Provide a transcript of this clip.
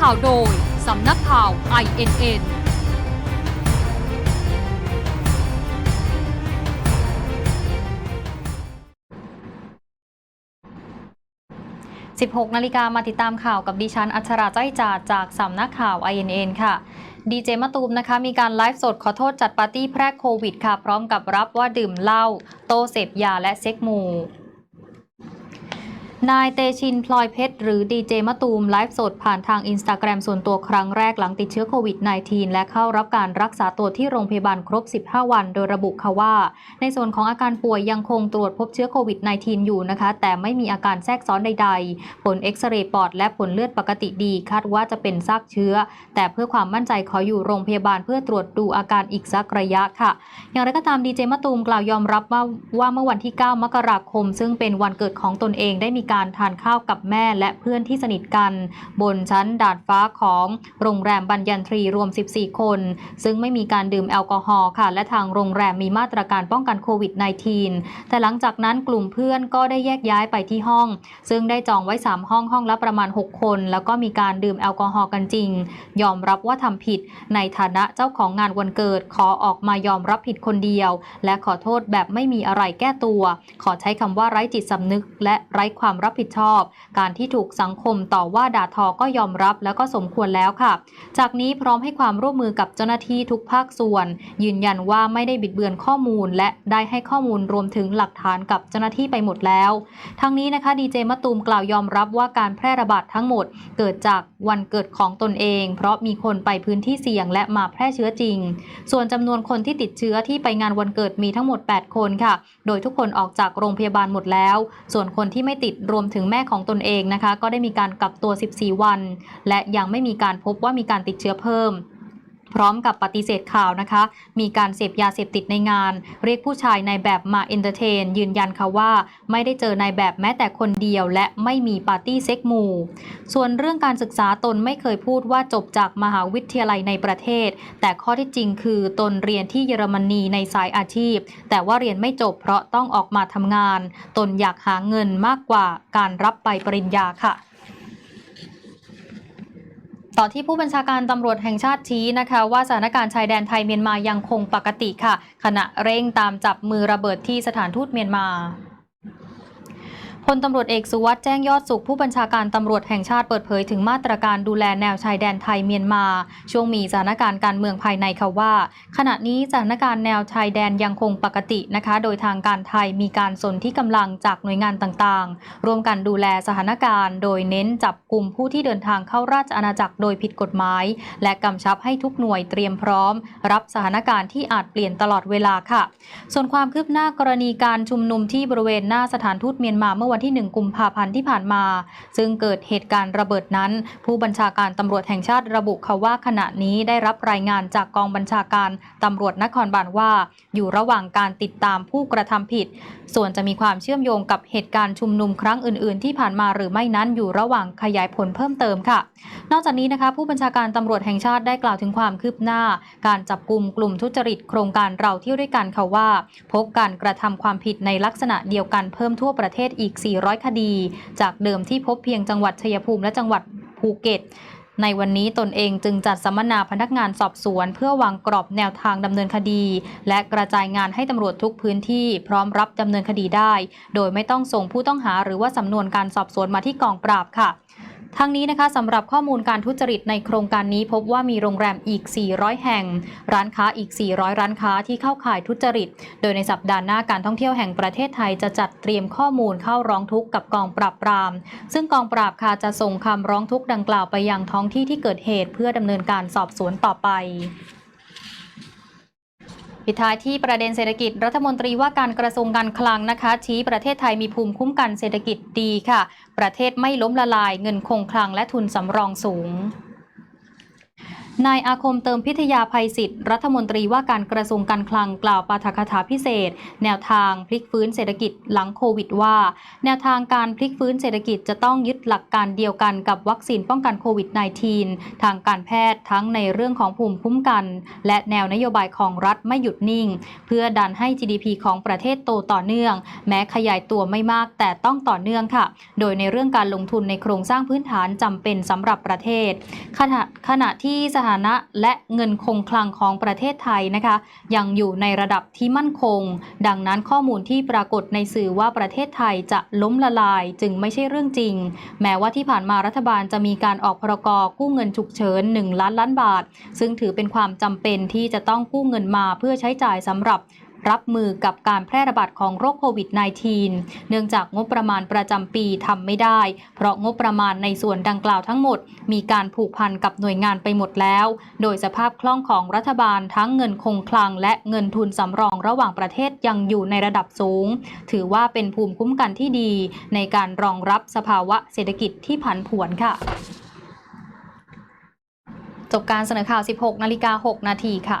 ข่าวโดย สำนักข่าว INN 16 นาฬิกามาติดตามข่าวกับดิฉัน อัชราจ้อยจาจากสำนักข่าว INN ค่ะดีเจมะตูมนะคะมีการไลฟ์สดขอโทษจัดปาร์ตี้แพร่โควิดค่ะ พร้อมกับรับว่าดื่มเหล้าโตเสพยาและเซ็กมู นายเตชินพลอยเพชร หรือดีเจมะตูม ไลฟ์สดผ่านทางอินสตาแกรมส่วนตัวครั้งแรกหลังติดเชื้อโควิด -19 และเข้ารับการรักษาตัวที่โรงพยาบาลครบ 15 วัน โดยระบุค่ะว่า ในส่วนของอาการป่วยยังคงตรวจพบเชื้อโควิด -19 อยู่นะคะ แต่ไม่มีอาการแทรกซ้อนใด ๆ ผลเอ็กซเรย์ปอดและผลเลือดปกติดี คาดว่าจะเป็นซากเชื้อ แต่เพื่อความมั่นใจขออยู่โรงพยาบาลเพื่อตรวจดูอาการอีกสักระยะค่ะ อย่างไรก็ตามดีเจมะตูมกล่าวยอมรับว่าว่าเมื่อวันที่ 9 มกราคม ซึ่งเป็นวันเกิดของตนเองได้มีการทานข้าวกับแม่และเพื่อนที่สนิทกัน บนชั้นดาดฟ้าของโรงแรมบัญญันทรีรวม 14 คน ซึ่งไม่มีการดื่มแอลกอฮอล์ค่ะ และทางโรงแรมมีมาตรการป้องกันโควิด -19 แต่หลังจากนั้นกลุ่มเพื่อนก็ได้แยกย้ายไปที่ห้อง ซึ่งได้จองไว้ 3 ห้องห้องละประมาณ 6 คน แล้วก็มีการดื่มแอลกอฮอล์กันจริง ยอมรับว่าทำผิด ในฐานะเจ้าของงานวันเกิดขอออกมายอมรับผิดคนเดียว และขอโทษแบบไม่มีอะไรแก้ตัว ขอใช้คำว่าไร้จิตสำนึก และไร้ความรับผิดชอบ การที่ถูกสังคมต่อว่าด่าทอก็ยอมรับแล้วก็สมควรแล้วค่ะ จากนี้พร้อมให้ความร่วมมือกับเจ้าหน้าที่ทุกภาคส่วน ยืนยันว่าไม่ได้บิดเบือนข้อมูล และได้ให้ข้อมูลรวมถึงหลักฐานกับเจ้าหน้าที่ไปหมดแล้วทั้งนี้นะคะดีเจมะตูมกล่าวยอมรับว่าการแพร่ระบาดทั้งหมด เกิดจากวันเกิดของตนเอง เพราะมีคนไปพื้นที่เสี่ยงและมาแพร่เชื้อจริง ส่วนจำนวนคนที่ติดเชื้อที่ไปงานวันเกิดมีทั้งหมด 8 คนค่ะ โดยทุกคนออกจากโรงพยาบาลหมดแล้ว ส่วนคนที่ไม่ติดรวมถึงแม่ของตนเองนะคะ ก็ได้มีการกักตัว 14 วัน และยังไม่มีการพบว่ามีการติดเชื้อเพิ่ม พร้อมกับปฏิเสธข่าวนะคะ มีการเสพยาเสพติดในงาน เรียกผู้ชายในแบบมาเอนเตอร์เทน ยืนยันค่ะว่า ไม่ได้เจอในแบบแม้แต่คนเดียว และไม่มีปาร์ตี้เซ็กมู ส่วนเรื่องการศึกษาตนไม่เคยพูดว่าจบจากมหาวิทยาลัยในประเทศ แต่ข้อที่จริงคือตนเรียนที่เยอรมนีในสายอาชีพ แต่ว่าเรียนไม่จบเพราะต้องออกมาทำงาน ตนอยากหาเงินมากกว่าการรับใบปริญญาค่ะ ต่อที่ผู้บัญชาการตำรวจแห่งชาติชี้นะคะว่าสถานการณ์ชายแดนไทยเมียนมายังคงปกติค่ะ ขณะเร่งตามจับมือระเบิดที่สถานทูตเมียนมา พลตำรวจเอกสุวัสด์แจ้งยอดสุขผู้บัญชาการตำรวจแห่งชาติเปิดเผยถึงมาตรการดูแลแนวชายแดนไทยเมียนมา ช่วงมีสถานการณ์การเมืองภายในค่ะว่า ขณะนี้สถานการณ์แนวชายแดนยังคงปกตินะคะ โดยทางการไทยมีการสนที่กำลังจากหน่วยงานต่างๆ ร่วมกันดูแลสถานการณ์ โดยเน้นจับกลุ่มผู้ที่เดินทางเข้าราชอาณาจักรโดยผิดกฎหมาย และกำชับให้ทุกหน่วยเตรียมพร้อม รับสถานการณ์ที่อาจเปลี่ยนตลอดเวลาค่ะ ส่วนความคืบหน้ากรณีการชุมนุมที่บริเวณหน้าสถานทูตเมียนมาเมื่อวันที่ 1 กุมภาพันธ์ที่ผ่านมา ซึ่งเกิดเหตุการณ์ระเบิดนั้น ผู้บัญชาการตำรวจแห่งชาติระบุค่ะว่าขณะนี้ได้รับรายงานจากกองบัญชาการตำรวจนครบาลว่า อยู่ระหว่างการติดตามผู้กระทำผิด ส่วนจะมีความเชื่อมโยงกับเหตุการณ์ชุมนุมครั้งอื่น ๆ ที่ผ่านมาหรือไม่นั้นอยู่ระหว่างขยายผลเพิ่มเติมค่ะ นอกจากนี้นะคะผู้บัญชาการตำรวจแห่งชาติได้กล่าวถึงความคืบหน้า การจับกลุ่มกลุ่มทุจริตโครงการเราเที่ยวด้วยกันค่ะว่า พบการกระทำความผิดในลักษณะเดียวกันเพิ่มทั่วประเทศอีก400 คดี จากเดิมที่พบเพียงจังหวัดชัยภูมิและจังหวัดภูเก็ตในวันนี้ตนเองจึงจัดสัมมนาพนักงานสอบสวน เพื่อวางกรอบแนวทางดำเนินคดี และกระจายงานให้ตำรวจทุกพื้นที่พร้อมรับดำเนินคดีได้ โดยไม่ต้องส่งผู้ต้องหาหรือว่าสำนวนการสอบสวนมาที่กองปราบค่ะ ทั้งนี้นะคะสำหรับข้อมูลการทุจริตในโครงการนี้พบว่ามีโรงแรมอีก 400 แห่ง ร้านค้าอีก 400 ร้านค้าที่เข้าข่ายทุจริต โดยในสัปดาห์หน้าการท่องเที่ยวแห่งประเทศไทยจะจัดเตรียมข้อมูลเข้าร้องทุกข์กับกองปราบปราม ซึ่งกองปราบค่ะจะส่งคำร้องทุกข์ดังกล่าวไปยังท้องที่ที่เกิดเหตุ เพื่อดำเนินการสอบสวนต่อไป ปิดท้ายที่ประเด็นเศรษฐกิจรัฐมนตรีว่าการกระทรวงการคลังนะคะ ชี้ประเทศไทยมีภูมิคุ้มกันเศรษฐกิจดีค่ะ ประเทศไม่ล้มละลายเงินคงคลังและทุนสำรองสูง นายอาคมเติมพิทยาภัยศิษย์รัฐมนตรีว่าการกระทรวงการคลังกล่าวปาฐกถาพิเศษ แนวทางพลิกฟื้นเศรษฐกิจหลังโควิดว่า แนวทางการพลิกฟื้นเศรษฐกิจจะต้องยึดหลักการเดียวกันกับวัคซีนป้องกันโควิด -19 ทางการแพทย์ทั้งในเรื่องของภูมิคุ้มกัน และแนวนโยบายของรัฐไม่หยุดนิ่ง เพื่อดันให้ GDP ของประเทศโตต่อเนื่อง แม้ขยายตัวไม่มากแต่ต้องต่อเนื่องค่ะ โดยในเรื่องการลงทุนในโครงสร้างพื้นฐานจำเป็นสำหรับประเทศ ขณะขณะที่สถานะและเงินคงคลังของประเทศไทยนะคะ ยังอยู่ในระดับที่มั่นคง ดังนั้นข้อมูลที่ปรากฏในสื่อว่าประเทศไทยจะล้มละลายจึงไม่ใช่เรื่องจริง แม้ว่าที่ผ่านมารัฐบาลจะมีการออกพรกกู้เงินฉุกเฉิน 1 ล้านล้านบาท ซึ่งถือเป็นความจำเป็นที่จะต้องกู้เงินมาเพื่อใช้จ่ายสำหรับ รับมือกับการแพร่ระบาดของโรคโควิด -19 เนื่องจากงบประมาณประจำปีทำไม่ได้ เพราะงบประมาณในส่วนดังกล่าวทั้งหมด มีการผูกพันกับหน่วยงานไปหมดแล้ว โดยสภาพคล่องของรัฐบาลทั้งเงินคงคลัง และเงินทุนสำรองระหว่างประเทศยังอยู่ในระดับสูง ถือว่าเป็นภูมิคุ้มกันที่ดี ในการรองรับสภาวะเศรษฐกิจที่ผันผวนค่ะ จบการเสนอข่าว 16 นาฬิกา 6 นาทีค่ะ